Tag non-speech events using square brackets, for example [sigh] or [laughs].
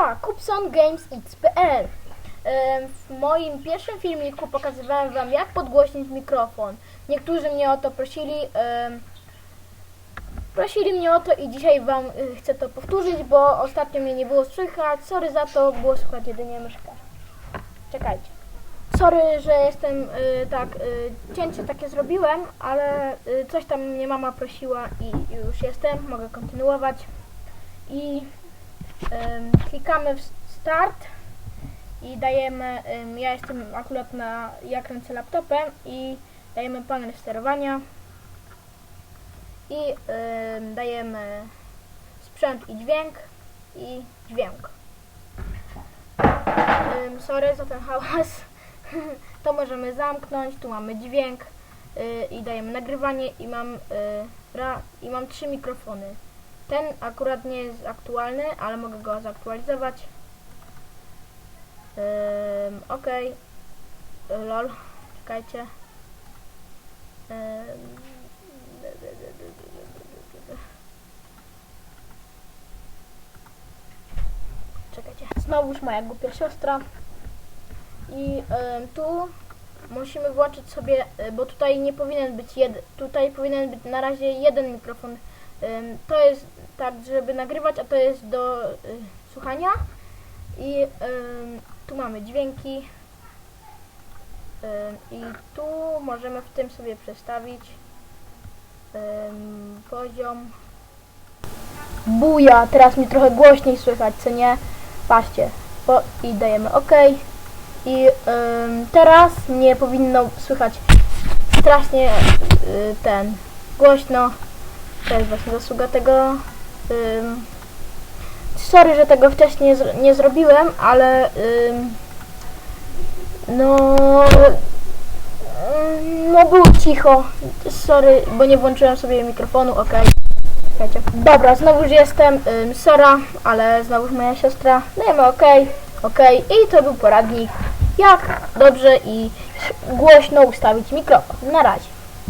ja, KupsonGamesX.pl Em, W moim pierwszym filmiku pokazywałem Wam, jak podgłośnić mikrofon. Niektórzy mnie o to prosili. Prosili mnie o to i dzisiaj Wam y, chcę to powtórzyć, bo ostatnio mnie nie było słychać. Sorry za to, było słychać jedynie myszkę. Czekajcie. Sorry, że jestem y, tak, y, cięcie takie zrobiłem, ale coś tam mnie mama prosiła i już jestem, mogę kontynuować. I klikamy w start i dajemy, ja jestem akurat na, ja kręcę laptopem i dajemy panel sterowania i dajemy sprzęt i dźwięk i dźwięk. Sorry za ten hałas. [laughs] to możemy zamknąć, tu mamy dźwięk y, i dajemy nagrywanie i mam, y, i mam trzy mikrofony. Ten akurat nie jest aktualny, ale mogę go zaktualizować. Ym, ok. Lol. Czekajcie. Ym, Czekajcie. Znowuż moja głupia siostra. I ym, tu musimy włączyć sobie, y, bo tutaj nie powinien być jeden, tutaj powinien być na razie jeden mikrofon. To jest tak, żeby nagrywać, a to jest do y, słuchania. I tu mamy dźwięki. I tu możemy w tym sobie przestawić poziom. Buja, teraz mi trochę głośniej słychać, co nie? Patrzcie, po, i dajemy OK. I ym, teraz nie powinno słychać strasznie y, ten głośno. To jest właśnie zasługa tego. Ym, sorry, że tego wcześniej zro- nie zrobiłem, ale no no było cicho. Sorry, bo nie włączyłem sobie mikrofonu, ok. Czekajcie. Dobra, znowuż jestem, Sora, ale znowuż moja siostra. Dajemy ok, ok. I to był poradnik, jak dobrze i głośno ustawić mikrofon. Na razie.